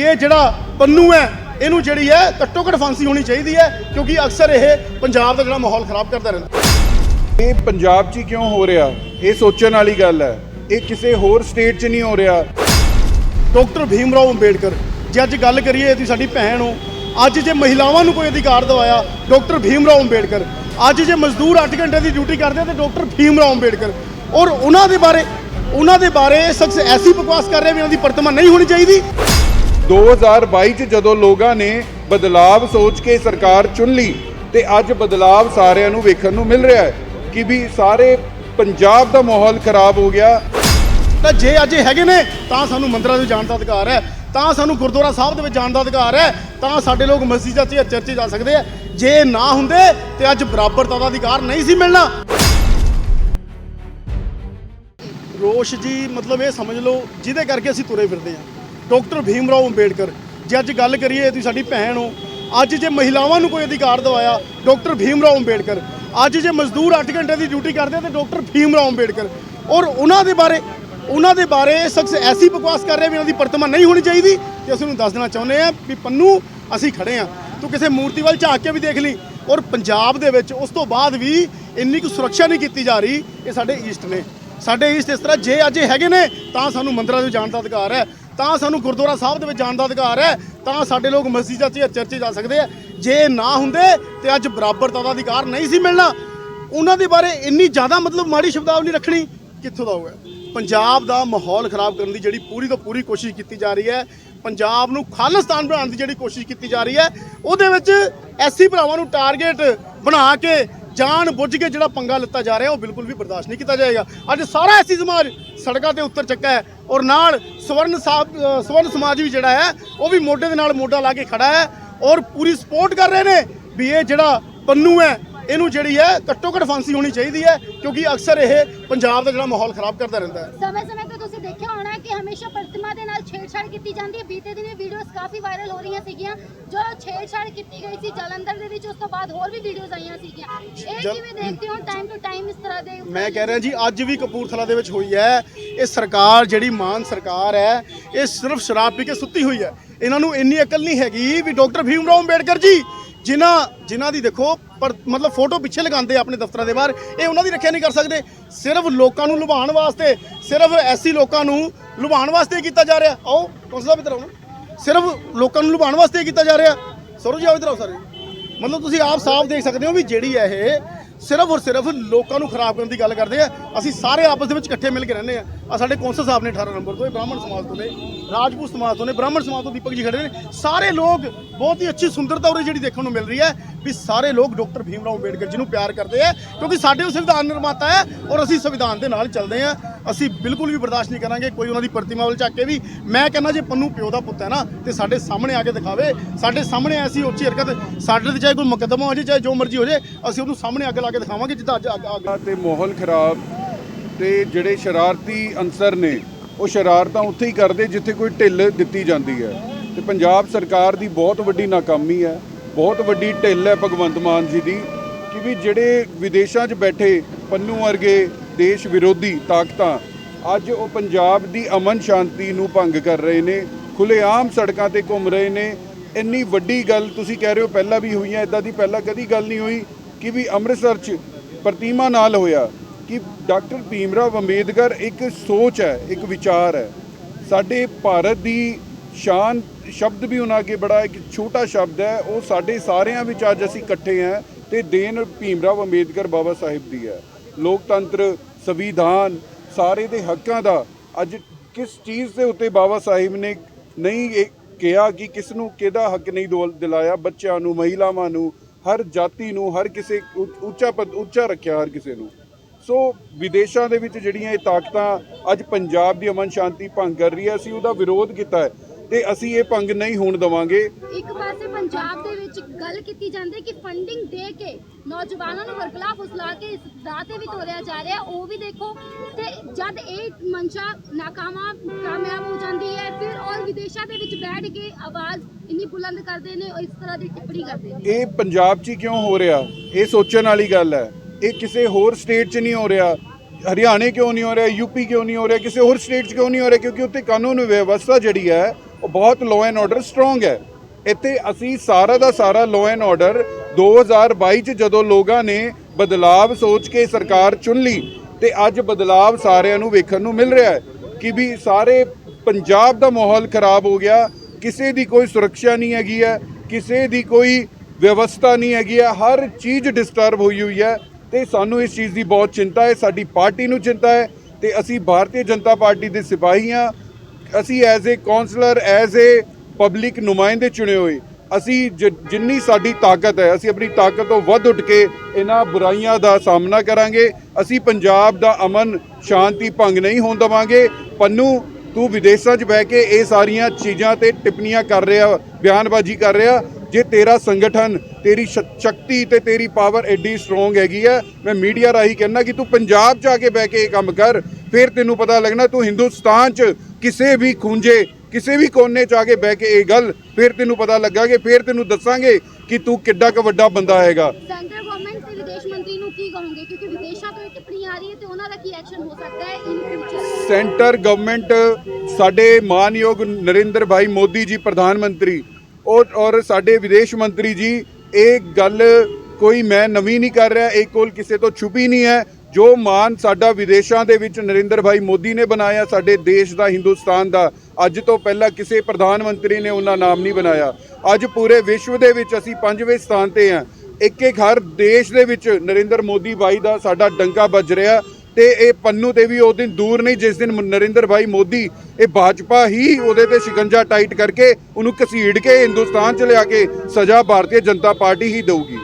ਵੀ ਇਹ ਜਿਹੜਾ ਪੰਨੂ ਹੈ ਇਹਨੂੰ ਜਿਹੜੀ ਹੈ ਘੱਟੋ ਘੱਟ ਫਾਂਸੀ ਹੋਣੀ ਚਾਹੀਦੀ ਹੈ ਕਿਉਂਕਿ ਅਕਸਰ ਇਹ ਪੰਜਾਬ ਦਾ ਜਿਹੜਾ ਮਾਹੌਲ ਖਰਾਬ ਕਰਦਾ ਰਹਿੰਦਾ। ਇਹ ਪੰਜਾਬ 'ਚ ਹੀ ਕਿਉਂ ਹੋ ਰਿਹਾ? ਇਹ ਸੋਚਣ ਵਾਲੀ ਗੱਲ ਹੈ। ਇਹ ਕਿਸੇ ਹੋਰ ਸਟੇਟ 'ਚ ਨਹੀਂ ਹੋ ਰਿਹਾ। ਡਾਕਟਰ ਭੀਮ ਰਾਓ ਅੰਬੇਡਕਰ ਜੇ ਅੱਜ ਗੱਲ ਕਰੀਏ ਤੁਸੀਂ ਸਾਡੀ ਭੈਣ ਹੋ ਅੱਜ ਜੇ ਮਹਿਲਾਵਾਂ ਨੂੰ ਕੋਈ ਅਧਿਕਾਰ ਦਵਾਇਆ ਡਾਕਟਰ ਭੀਮ ਰਾਓ ਅੰਬੇਡਕਰ ਅੱਜ ਜੇ ਮਜ਼ਦੂਰ 8 ਘੰਟੇ ਦੀ ਡਿਊਟੀ ਕਰਦੇ ਤੇ ਡਾਕਟਰ ਭੀਮ ਰਾਓ ਅੰਬੇਡਕਰ ਔਰ ਉਹਨਾਂ ਦੇ ਬਾਰੇ ਉਹਨਾਂ ਦੇ ਬਾਰੇ ਸ਼ਖਸ ਐਸੀ ਬਕਵਾਸ ਕਰ ਰਿਹਾ ਵੀ ਉਹਨਾਂ ਦੀ ਪ੍ਰਤਿਮਾ ਨਹੀਂ ਹੋਣੀ ਚਾਹੀਦੀ? 2022 ਚ ਜਦੋਂ ਲੋਕਾਂ ਨੇ ਬਦਲਾਵ ਸੋਚ ਕੇ ਸਰਕਾਰ ਚੁਣ ਲਈ, ਤੇ ਅੱਜ ਬਦਲਾਵ ਸਾਰਿਆਂ ਨੂੰ ਵੇਖਣ ਨੂੰ ਮਿਲ ਰਿਹਾ ਹੈ ਕਿ ਵੀ ਸਾਰੇ ਪੰਜਾਬ ਦਾ ਮਾਹੌਲ ਖਰਾਬ ਹੋ ਗਿਆ। ਤਾਂ ਜੇ ਅੱਜ ਹੈਗੇ ਨੇ, ਤਾਂ ਸਾਨੂੰ ਮੰਦਰਾਂ ਵਿੱਚ ਜਾਣ ਦਾ ਅਧਿਕਾਰ ਹੈ, ਤਾਂ ਸਾਨੂੰ ਗੁਰਦੁਆਰਾ ਸਾਹਿਬ ਦੇ ਵਿੱਚ ਜਾਣ ਦਾ ਅਧਿਕਾਰ ਹੈ, ਤਾਂ ਸਾਡੇ ਲੋਕ ਮਸਜਿਦਾਂ 'ਚ ਚਰਚ ਜਾ ਸਕਦੇ ਆ ਜੇ ਨਾ ਹੁੰਦੇ, ਤੇ ਅੱਜ ਬਰਾਬਰਤਾ ਦਾ ਅਧਿਕਾਰ ਨਹੀਂ ਸੀ ਮਿਲਣਾ। ਰੋਸ਼ ਜੀ, ਮਤਲਬ ਇਹ ਸਮਝ ਲਓ, ਜਿਹਦੇ ਕਰਕੇ ਅਸੀਂ ਤੁਰੇ ਫਿਰਦੇ ਆ ਡਾਕਟਰ ਭੀਮ ਰਾਓ ਅੰਬੇਡਕਰ। ਜੇ ਅੱਜ ਗੱਲ ਕਰੀਏ ਤੁਸੀਂ ਸਾਡੀ ਭੈਣ ਹੋ ਅੱਜ ਜੇ ਮਹਿਲਾਵਾਂ ਨੂੰ ਕੋਈ ਅਧਿਕਾਰ ਦਵਾਇਆ, ਡਾਕਟਰ ਭੀਮ ਰਾਓ ਅੰਬੇਡਕਰ। ਅੱਜ ਜੇ ਮਜ਼ਦੂਰ 8 ਘੰਟੇ ਦੀ ਡਿਊਟੀ ਕਰਦੇ ਆ ਤੇ ਡਾਕਟਰ ਭੀਮ ਰਾਓ ਅੰਬੇਡਕਰ। ਔਰ ਉਹਨਾਂ ਦੇ ਬਾਰੇ, ਉਹਨਾਂ ਦੇ ਬਾਰੇ ਸ਼ਖਸ ਐਸੀ ਬਕਵਾਸ ਕਰ ਰਿਹਾ ਵੀ ਉਹਨਾਂ ਦੀ ਪ੍ਰਤਿਮਾ ਨਹੀਂ ਹੋਣੀ ਚਾਹੀਦੀ, ਤੇ ਅਸੀਂ ਉਹਨੂੰ ਦੱਸ ਦੇਣਾ ਚਾਹੁੰਦੇ ਆ ਵੀ ਪੰਨੂ, ਅਸੀਂ ਖੜੇ ਆ ਤੂੰ ਕਿਸੇ ਮੂਰਤੀ ਵੱਲ ਝਾਕ ਕੇ ਵੀ ਦੇਖ ਲਈ। ਔਰ ਪੰਜਾਬ ਦੇ ਵਿੱਚ ਉਸ ਤੋਂ ਬਾਅਦ ਵੀ ਇੰਨੀ ਕੁ ਸੁਰੱਖਿਆ ਨਹੀਂ ਕੀਤੀ ਜਾ ਰਹੀ, ਇਹ ਸਾਡੇ ਈਸਟ ਨੇ। ਸਾਡੇ ਈਸਟ ਇਸ ਤਰ੍ਹਾਂ ਜੇ ਅੱਜ ਹੈਗੇ ਨੇ, ਤਾਂ ਸਾਨੂੰ ਮੰਦਰਾਂ ਵਿੱਚ ਜਾਣ ਦਾ ਅਧਿਕਾਰ ਹੈ। ਤਾਂ ਸਾਨੂੰ ਗੁਰਦੁਆਰਾ ਸਾਹਿਬ ਦੇ ਵਿੱਚ ਜਾਣ ਦਾ ਅਧਿਕਾਰ ਹੈ, ਤਾਂ ਸਾਡੇ ਲੋਕ ਮਸਜਿਦਾਂ 'ਚ ਚਰਚੇ ਜਾ ਸਕਦੇ ਆ। ਜੇ ਨਾ ਹੁੰਦੇ, ਤੇ ਅੱਜ ਬਰਾਬਰਤਾ ਦਾ ਅਧਿਕਾਰ ਨਹੀਂ ਸੀ ਮਿਲਣਾ। ਉਹਨਾਂ ਦੇ ਬਾਰੇ ਇੰਨੀ ਜ਼ਿਆਦਾ ਮਤਲਬ ਮਾੜੀ ਸ਼ਬਦਾਵਲੀ ਰੱਖਣੀ ਕਿੱਥੋਂ ਦਾ ਹੋਇਆ ਪੰਜਾਬ ਦਾ ਮਾਹੌਲ ਖਰਾਬ ਕਰਨ ਦੀ ਜਿਹੜੀ ਪੂਰੀ ਤੋਂ ਪੂਰੀ ਕੋਸ਼ਿਸ਼ ਕੀਤੀ ਜਾ ਰਹੀ ਹੈ, ਪੰਜਾਬ ਨੂੰ ਖਾਲਿਸਤਾਨ ਬਣਾਉਣ ਦੀ ਜਿਹੜੀ ਕੋਸ਼ਿਸ਼ ਕੀਤੀ ਜਾ ਰਹੀ ਹੈ, ਉਹਦੇ ਵਿੱਚ ਐਸੀ ਭਰਾਵਾਂ ਨੂੰ ਟਾਰਗੇਟ ਬਣਾ ਕੇ ਜਾਣ ਬੁੱਝ ਕੇ ਜਿਹੜਾ ਪੰਗਾ ਲਿੱਤਾ ਜਾ ਰਿਹਾ ਉਹ ਬਿਲਕੁਲ ਵੀ ਬਰਦਾਸ਼ਤ ਨਹੀਂ ਕੀਤਾ ਜਾਏਗਾ। ਅੱਜ ਸਾਰਾ ਐਸੀ ਸਮਾਜ ਸੜਕਾਂ ਤੇ ਉੱਤਰ ਚੱਕਾ ਹੈ ਔਰ ਨਾਲ ਸਵਰਨ ਸਾਹਿਬ ਸਵਰਨ ਸਮਾਜ ਵੀ ਜਿਹੜਾ ਹੈ, ਉਹ ਵੀ ਮੋਢੇ ਦੇ ਨਾਲ ਮੋਢਾ ਲਾ ਕੇ ਖੜਾ ਹੈ ਔਰ ਪੂਰੀ ਸਪੋਰਟ ਕਰ ਰਹੇ ਨੇ ਵੀ ਇਹ ਜਿਹੜਾ ਪੰਨੂ ਹੈ, ਇਹਨੂੰ ਜਿਹੜੀ ਹੈ ਘੱਟੋ ਘੱਟ ਫਾਂਸੀ ਹੋਣੀ ਚਾਹੀਦੀ ਹੈ ਕਿਉਂਕਿ ਅਕਸਰ ਇਹ ਪੰਜਾਬ ਦਾ ਜਿਹੜਾ ਮਾਹੌਲ ਖਰਾਬ ਕਰਦਾ ਰਹਿੰਦਾ ਹੈ। ਸਮੇਂ ਸਮੇਂ ਦੇਖਿਆ ਹੋਣਾ ਕਿ ਹਮੇਸ਼ਾ ਪ੍ਰਤਿਮਾ ਦੇ ਨਾਲ ਛੇੜਛਾੜ ਕੀਤੀ ਜਾਂਦੀ ਹੈ। ਬੀਤੇ ਦਿਨ ਵੀਡੀਓਜ਼ ਕਾਫੀ ਵਾਇਰਲ ਹੋ ਰਹੀਆਂ ਸੀਗੀਆਂ। ਜੋ ਛੇੜਛਾੜ ਕੀਤੀ ਗਈ ਸੀ ਜਲੰਧਰ ਦੇ ਵਿੱਚ ਉਸ ਤੋਂ ਬਾਅਦ ਹੋਰ ਵੀ ਵੀਡੀਓਜ਼ ਆਈਆਂ ਸੀਗੀਆਂ। ਇਹ ਜਲ- ਕਿਵੇਂ ਦੇਖਦੇ ਹੋ ਟਾਈਮ ਟੂ ਟਾਈਮ ਇਸ ਤਰ੍ਹਾਂ ਦੇ ਮੈਂ ਕਹਿ ਰਿਹਾ ਜੀ ਅੱਜ ਵੀ ਕਪੂਰਥਲਾ ਦੇ ਵਿੱਚ ਹੋਈ ਹੈ। ਇਹ ਸਰਕਾਰ ਜਿਹੜੀ ਮਾਨ ਸਰਕਾਰ ਹੈ ਇਹ ਸਿਰਫ ਸ਼ਰਾਬ ਪੀ ਕੇ ਸੁੱਤੀ ਹੋਈ ਹੈ। ਇਹਨਾਂ ਨੂੰ ਇੰਨੀ ਅਕਲ ਨਹੀਂ ਹੈਗੀ ਵੀ ਡਾਕਟਰ ਭੀਮ ਰਾਓ ਅੰਬੇਡਕਰ ਜੀ ਜਿਨ੍ਹਾਂ ਜਿਨ੍ਹਾਂ ਦੀ ਦੇਖੋ, ਪਰ ਮਤਲਬ ਫੋਟੋ ਪਿੱਛੇ ਲਗਾਉਂਦੇ ਆਪਣੇ ਦਫ਼ਤਰਾਂ ਦੇ ਬਾਹਰ, ਇਹ ਉਹਨਾਂ ਦੀ ਰੱਖਿਆ ਨਹੀਂ ਕਰ ਸਕਦੇ। ਸਿਰਫ ਲੋਕਾਂ ਨੂੰ ਲੁਭਾਉਣ ਵਾਸਤੇ, ਸਿਰਫ ਐਸੀ ਲੋਕਾਂ ਨੂੰ ਲੁਭਾਉਣ ਵਾਸਤੇ ਕੀਤਾ ਜਾ ਰਿਹਾ। ਆਓ, ਕੌਂਸਲਰ ਵੀ ਤਰ੍ਹਾਂ ਸਿਰਫ ਲੋਕਾਂ ਨੂੰ ਲੁਭਾਉਣ ਵਾਸਤੇ ਕੀਤਾ ਜਾ ਰਿਹਾ। ਸਰੋ ਜੀ ਆਓ ਇਧਰ ਆਓ ਸਾਰੇ। ਮਤਲਬ ਤੁਸੀਂ ਆਪ ਸਾਫ਼ ਦੇਖ ਸਕਦੇ ਹੋ ਵੀ ਜਿਹੜੀ ਹੈ ਇਹ ਸਿਰਫ ਔਰ ਸਿਰਫ ਲੋਕਾਂ ਨੂੰ ਖਰਾਬ ਕਰਨ ਦੀ ਗੱਲ ਕਰਦੇ ਆ। ਅਸੀਂ ਸਾਰੇ ਆਪਸ ਦੇ ਵਿੱਚ ਇਕੱਠੇ ਮਿਲ ਕੇ ਰਹਿੰਦੇ ਆ। ਆ ਸਾਡੇ ਕੌਂਸਲ ਸਾਹਿਬ ਨੇ 18 ਨੰਬਰ ਤੋਂ ਇਹ ਬ੍ਰਾਹਮਣ ਸਮਾਜ ਤੋਂ ਨੇ, ਰਾਜਪੂਤ ਸਮਾਜ ਤੋਂ ਨੇ, ਬ੍ਰਾਹਮਣ ਸਮਾਜ ਤੋਂ ਦੀਪਕ ਜੀ ਖੜੇ ਨੇ। ਸਾਰੇ ਲੋਕ ਬਹੁਤ ਹੀ ਅੱਛੀ ਸੁੰਦਰਤਾ ਉਰੇ ਜਿਹੜੀ ਦੇਖਣ ਨੂੰ ਮਿਲ ਰਹੀ ਹੈ ਵੀ ਸਾਰੇ ਲੋਕ ਡਾਕਟਰ ਭੀਮ ਰਾਓ ਅੰਬੇਡਕਰ ਜੀ ਨੂੰ ਪਿਆਰ ਕਰਦੇ ਆ, ਕਿਉਂਕਿ ਸਾਡੇ ਉਹ ਸੰਵਿਧਾਨ ਨਿਰਮਾਤਾ ਹੈ ਔਰ ਅਸੀਂ ਸੰਵਿਧਾਨ ਦੇ ਨਾਲ ਚੱਲਦੇ ਆ। ਅਸੀਂ ਬਿਲਕੁਲ ਵੀ ਬਰਦਾਸ਼ਤ ਨਹੀਂ ਕਰਾਂਗੇ, ਕੋਈ ਉਹਨਾਂ ਦੀ ਪ੍ਰਤਿਮਾ ਵੱਲ ਝਾਕ ਕੇ ਵੀ। ਮੈਂ ਕਹਿੰਦਾ ਜੇ ਪੰਨੂ ਪਿਓ ਦਾ ਪੁੱਤ ਹੈ ਨਾ, ਤੇ ਸਾਡੇ ਸਾਹਮਣੇ ਆ ਕੇ ਦਿਖਾਵੇ। ਸਾਡੇ ਸਾਹਮਣੇ ਐਸੀ ਉੱਚੀ ਹਰਕਤ, ਸਾਡੇ ਤੇ ਚਾਹੇ ਕੋਈ ਮੁਕੱਦਮਾ ਹੋ ਜਾਏ ਚਾਹੇ ਜੋ ਮਰਜ਼ੀ ਹੋ ਜਾਏ ਅਸੀਂ ਉਹਨੂੰ ਸਾਹਮਣੇ ਅੱਗ ਲਾ ਕੇ ਦਿਖਾਵਾਂਗੇ ਜਿੱਦਾਂ ਅੱਜ ਅੱਗ ਅੱਗ ਤੇ ਮਾਹੌਲ ਖਰਾਬ ਤੇ ਜਿਹੜੇ ਸ਼ਰਾਰਤੀ ਅੰਸਰ ਨੇ, ਉਹ ਸ਼ਰਾਰਤਾਂ ਉੱਥੇ ਹੀ ਕਰਦੇ ਜਿੱਥੇ ਕੋਈ ਢਿੱਲ ਦਿੱਤੀ ਜਾਂਦੀ ਹੈ। ਤੇ ਪੰਜਾਬ ਸਰਕਾਰ ਦੀ ਬਹੁਤ ਵੱਡੀ ਨਾਕਾਮੀ ਹੈ, ਬਹੁਤ ਵੱਡੀ ਢਿੱਲ ਹੈ ਭਗਵੰਤ ਮਾਨ ਜੀ ਦੀ ਕਿ ਵੀ ਜਿਹੜੇ ਵਿਦੇਸ਼ਾਂ 'ਚ ਬੈਠੇ ਪੰਨੂ ਵਰਗੇ ਦੇਸ਼ ਵਿਰੋਧੀ ਤਾਕਤਾਂ ਅੱਜ ਉਹ ਪੰਜਾਬ ਦੀ ਅਮਨ ਸ਼ਾਂਤੀ ਨੂੰ ਭੰਗ ਕਰ ਰਹੇ ਨੇ ਖੁੱਲੇਆਮ ਸੜਕਾਂ ਤੇ ਘੁੰਮ ਰਹੇ ਨੇ। ਇੰਨੀ ਵੱਡੀ ਗੱਲ ਤੁਸੀਂ ਕਹਿ ਰਹੇ ਹੋ ਪਹਿਲਾਂ ਵੀ ਹੋਈਆਂ ਇਦਾਂ ਦੀ ਪਹਿਲਾਂ ਕਦੀ ਗੱਲ ਨਹੀਂ ਹੋਈ ਕਿ ਵੀ ਅੰਮ੍ਰਿਤਸਰ 'ਚ ਪ੍ਰਤੀਮਾ ਨਾਲ ਹੋਇਆ, ਕਿ ਡਾਕਟਰ ਭੀਮਰਾਵ ਅੰਬੇਦਕਰ ਇੱਕ ਸੋਚ ਹੈ, ਇੱਕ ਵਿਚਾਰ ਹੈ। ਸਾਡੇ ਭਾਰਤ ਦੀ ਸ਼ਾਨ, ਸ਼ਬਦ ਵੀ ਉਹਨਾਂ ਅੱਗੇ ਬੜਾ ਇੱਕ ਛੋਟਾ ਸ਼ਬਦ ਹੈ, ਉਹ ਸਾਡੇ ਸਾਰਿਆਂ ਵਿੱਚ ਅੱਜ ਅਸੀਂ ਇਕੱਠੇ ਹਾਂ ਤੇ ਦੇਨ ਭੀਮਰਾਵ ਅੰਬੇਦਕਰ ਬਾਬਾ ਸਾਹਿਬ ਦੀ ਹੈ। ਲੋਕਤੰਤਰ ਸੰਵਿਧਾਨ ਸਾਰੇ ਦੇ ਹੱਕਾਂ ਦਾ, ਅੱਜ ਕਿਸ ਚੀਜ਼ ਦੇ ਉੱਤੇ ਬਾਬਾ ਸਾਹਿਬ ਨੇ ਨਹੀਂ ਇਹ ਕਿਹਾ ਕਿ ਕਿਸ ਨੂੰ ਕਿਹਦਾ ਹੱਕ ਨਹੀਂ ਦੋਲ ਦਿਲਾਇਆ, ਬੱਚਿਆਂ ਨੂੰ, ਮਹਿਲਾਵਾਂ ਨੂੰ, ਹਰ ਜਾਤੀ ਨੂੰ, ਹਰ ਕਿਸੇ ਉੱਚਾ ਪਦ, ਉੱਚਾ ਰੱਖਿਆ ਹਰ ਕਿਸੇ ਨੂੰ। ਸੋ ਵਿਦੇਸ਼ਾਂ ਦੇ ਵਿੱਚ ਜਿਹੜੀਆਂ ਇਹ ਤਾਕਤਾਂ ਅੱਜ ਪੰਜਾਬ ਦੀ ਅਮਨ ਸ਼ਾਂਤੀ ਭੰਗ ਕਰ ਰਹੀ ਹੈ, ਅਸੀਂ ਉਹਦਾ ਵਿਰੋਧ ਕੀਤਾ ਹੈ। ਤੇ ਅਸੀਂ ਇਹ ਭੰਗ ਨਹੀਂ ਹੋਣ ਦੇਵਾਂਗੇ। ਇੱਕ ਪਾਸੇ ਪੰਜਾਬ ਦੇ ਵਿੱਚ ਗੱਲ ਕੀਤੀ ਜਾਂਦੀ ਕਿ ਫੰਡਿੰਗ ਦੇ ਕੇ ਨੌਜਵਾਨਾਂ ਨੂੰ ਵਰਗਲਾ ਫੁਸਲਾ ਕੇ ਇਸ ਰਾਹ ਤੇ ਵੀ ਤੋਰਿਆ ਜਾ ਰਿਹਾ ਉਹ ਵੀ ਦੇਖੋ। ਤੇ ਜਦ ਇਹ ਮਨਸ਼ਾ ਨਾਕਾਮਾ ਕਾਮਯਾਬ ਹੋ ਜਾਂਦੀ ਹੈ ਫਿਰ ਔਰ ਵਿਦੇਸ਼ਾਂ ਦੇ ਵਿੱਚ ਬੈਠ ਕੇ ਆਵਾਜ਼ ਇੰਨੀ ਬੁਲੰਦ ਕਰਦੇ ਨੇ ਔਰ ਇਸ ਤਰ੍ਹਾਂ ਦੀ ਟਿੱਪਣੀ ਕਰਦੇ ਨੇ। ਇਹ ਪੰਜਾਬ 'ਚ ਹੀ ਕਿਉਂ ਹੋ ਰਿਹਾ? ਇਹ ਸੋਚਣ ਵਾਲੀ ਗੱਲ ਹੈ। ਇਹ ਕਿਸੇ ਹੋਰ ਸਟੇਟ 'ਚ ਨਹੀਂ ਹੋ ਰਿਹਾ। ਹਰਿਆਣੇ ਕਿਉਂ ਨਹੀਂ ਹੋ ਰਿਹਾ? ਯੂਪੀ ਕਿਉਂ ਨਹੀਂ ਹੋ ਰਿਹਾ? ਕਿਸੇ ਹੋਰ ਸਟੇਟ 'ਚ ਕਿਉਂ ਨਹੀਂ ਹੋ ਰਿਹਾ? ਕਿਉਂਕਿ ਉੱਥੇ ਕਾਨੂੰਨ ਵਿਵਸਥਾ ਜਿਹੜੀ ਹੈ ਉਹ ਬਹੁਤ ਲਾਅ ਐਂਡ ਆਰਡਰ ਸਟਰੋਂਗ ਹੈ। ਇੱਥੇ ਅਸੀਂ ਸਾਰਾ ਦਾ ਸਾਰਾ ਲਾਅ ਐਂਡ ਆਰਡਰ 2022 ਚ ਜਦੋਂ ਲੋਕਾਂ ਨੇ ਬਦਲਾਵ ਸੋਚ ਕੇ ਸਰਕਾਰ ਚੁਣ ਲਈ, ਤੇ ਅੱਜ ਬਦਲਾਵ ਸਾਰਿਆਂ ਨੂੰ ਵੇਖਣ ਨੂੰ ਮਿਲ ਰਿਹਾ ਹੈ ਕਿ ਵੀ ਸਾਰੇ ਪੰਜਾਬ ਦਾ ਮਾਹੌਲ ਖਰਾਬ ਹੋ ਗਿਆ, ਕਿਸੇ ਦੀ ਕੋਈ ਸੁਰੱਖਿਆ ਨਹੀਂ ਹੈਗੀ ਹੈ, ਕਿਸੇ ਦੀ ਕੋਈ ਵਿਵਸਥਾ ਨਹੀਂ ਹੈਗੀ ਹੈ, ਹਰ ਚੀਜ਼ ਡਿਸਟਰਬ ਹੋਈ ਹੋਈ ਹੈ, ਤੇ ਸਾਨੂੰ ਇਸ ਚੀਜ਼ ਦੀ ਬਹੁਤ ਚਿੰਤਾ ਹੈ, ਸਾਡੀ ਪਾਰਟੀ ਨੂੰ ਚਿੰਤਾ ਹੈ, ਤੇ ਅਸੀਂ ਭਾਰਤੀ ਜਨਤਾ ਪਾਰਟੀ ਦੇ ਸਿਪਾਹੀ ਹਾਂ ਅਸੀਂ as a councillor as a public ਨੁਮਾਇੰਦੇ ਚੁਣੇ ਹੋਏ, ਅਸੀਂ ਜ- ਜਿੰਨੀ ਸਾਡੀ ਤਾਕਤ ਹੈ, ਅਸੀਂ ਆਪਣੀ ਤਾਕਤ ਤੋਂ ਵੱਧ ਉੱਠ ਕੇ ਇਹਨਾਂ ਬੁਰਾਈਆਂ ਦਾ ਸਾਹਮਣਾ ਕਰਾਂਗੇ, ਅਸੀਂ ਪੰਜਾਬ ਦਾ ਅਮਨ, ਸ਼ਾਂਤੀ, ਭੰਗ ਨਹੀਂ ਹੋਣ ਦੇਵਾਂਗੇ। ਪੰਨੂ, ਤੂੰ ਵਿਦੇਸ਼ਾਂ 'ਚ ਬਹਿ ਕੇ ਇਹ ਸਾਰੀਆਂ ਚੀਜ਼ਾਂ ਤੇ ਟਿੱਪਣੀਆਂ ਕਰ ਰਿਹਾ, ਬਿਆਨਬਾਜ਼ੀ ਕਰ ਰਿਹਾ, ਜੇ ਤੇਰਾ ਸੰਗਠਨ, ਤੇਰੀ ਸ਼ਕਤੀ ਤੇ ਤੇਰੀ ਪਾਵਰ ਐਡੀ ਸਟਰੋਂਗ ਹੈਗੀ ਹੈ ਮੈਂ ਮੀਡੀਆ ਰਾਹੀਂ ਕਹਿੰਦਾ ਕਿ ਤੂੰ ਪੰਜਾਬ 'ਚ ਆ ਕੇ ਬਹਿ ਕੇ ਇਹ ਕੰਮ ਕਰ, ਫਿਰ ਤੈਨੂੰ ਪਤਾ ਲੱਗਣਾ ਤੂੰ ਹਿੰਦੁਸਤਾਨ 'ਚ ਕਿਸੇ ਵੀ ਖੂੰਜੇ ਕਿਸੇ ਵੀ ਕੋਨੇ 'ਚ ਆ ਕੇ ਬਹਿ ਕੇ ਇਹ ਗੱਲ ਫਿਰ ਤੈਨੂੰ ਪਤਾ ਲੱਗਾਗੇ ਫਿਰ ਤੈਨੂੰ ਦੱਸਾਂਗੇ ਕਿ ਤੂੰ ਕਿੱਡਾ ਕੁ ਵੱਡਾ ਬੰਦਾ ਹੈਗਾ। ਸੈਂਟਰ ਗਵਰਨਮੈਂਟ ਤੇ ਵਿਦੇਸ਼ ਮੰਤਰੀ ਨੂੰ ਕੀ ਕਹੋਗੇ? ਕਿਉਂਕਿ ਵਿਦੇਸ਼ਾਂ ਤੋਂ ਟਿੱਪਣੀ ਆ ਰਹੀ ਹੈ ਤੇ ਉਹਨਾਂ ਦਾ ਕੀ ਐਕਸ਼ਨ ਹੋ ਸਕਦਾ ਹੈ ਇਨ ਫਿਊਚਰ ਸੈਂਟਰ ਗਵਰਨਮੈਂਟ ਸਾਡੇ ਮਾਨਯੋਗ ਨਰਿੰਦਰ ਭਾਈ ਮੋਦੀ ਜੀ ਪ੍ਰਧਾਨ ਮੰਤਰੀ ਔਰ ਔਰ ਸਾਡੇ ਵਿਦੇਸ਼ ਮੰਤਰੀ ਜੀ ਇਹ ਗੱਲ ਕੋਈ ਮੈਂ ਨਵੀਂ ਨਹੀਂ ਕਰ ਰਿਹਾ ਇਹ ਕੋਲ ਕਿਸੇ ਤੋਂ ਛੁਪੀ ਨਹੀਂ ਹੈ। ਜੋ ਮਾਨ ਸਾਡਾ ਵਿਦੇਸ਼ਾਂ ਦੇ ਵਿੱਚ ਨਰਿੰਦਰ ਭਾਈ ਮੋਦੀ ਨੇ ਬਣਾਇਆ, ਸਾਡੇ ਦੇਸ਼ ਦਾ ਹਿੰਦੁਸਤਾਨ ਦਾ, ਅੱਜ ਤੋਂ ਪਹਿਲਾਂ ਕਿਸੇ ਪ੍ਰਧਾਨ ਮੰਤਰੀ ਨੇ ਉਹਨਾਂ ਨਾਮ ਨਹੀਂ ਬਣਾਇਆ। ਅੱਜ ਪੂਰੇ ਵਿਸ਼ਵ ਦੇ ਵਿੱਚ ਅਸੀਂ ਪੰਜਵੇਂ ਸਥਾਨ ਤੇ ਹਾਂ। ਇੱਕ ਇੱਕ ਹਰ ਦੇਸ਼ ਦੇ ਵਿੱਚ ਨਰਿੰਦਰ ਮੋਦੀ ਭਾਈ ਦਾ ਸਾਡਾ ਡੰਕਾ ਵੱਜ ਰਿਹਾ ਤੇ ਇਹ ਪੰਨੂ ਤੇ ਵੀ ਉਹ ਦਿਨ ਦੂਰ ਨਹੀਂ, ਜਿਸ ਦਿਨ ਨਰਿੰਦਰ ਭਾਈ ਮੋਦੀ ਇਹ ਭਾਜਪਾ ਹੀ ਉਹਦੇ ਤੇ ਸ਼ਿਕੰਜਾ ਟਾਈਟ ਕਰਕੇ ਉਹਨੂੰ ਘਸੀੜ ਕੇ ਹਿੰਦੁਸਤਾਨ ਚ ਲਿਆ ਕੇ ਸਜ਼ਾ ਭਾਰਤੀ ਜਨਤਾ ਪਾਰਟੀ ਹੀ ਦੇਊਗੀ।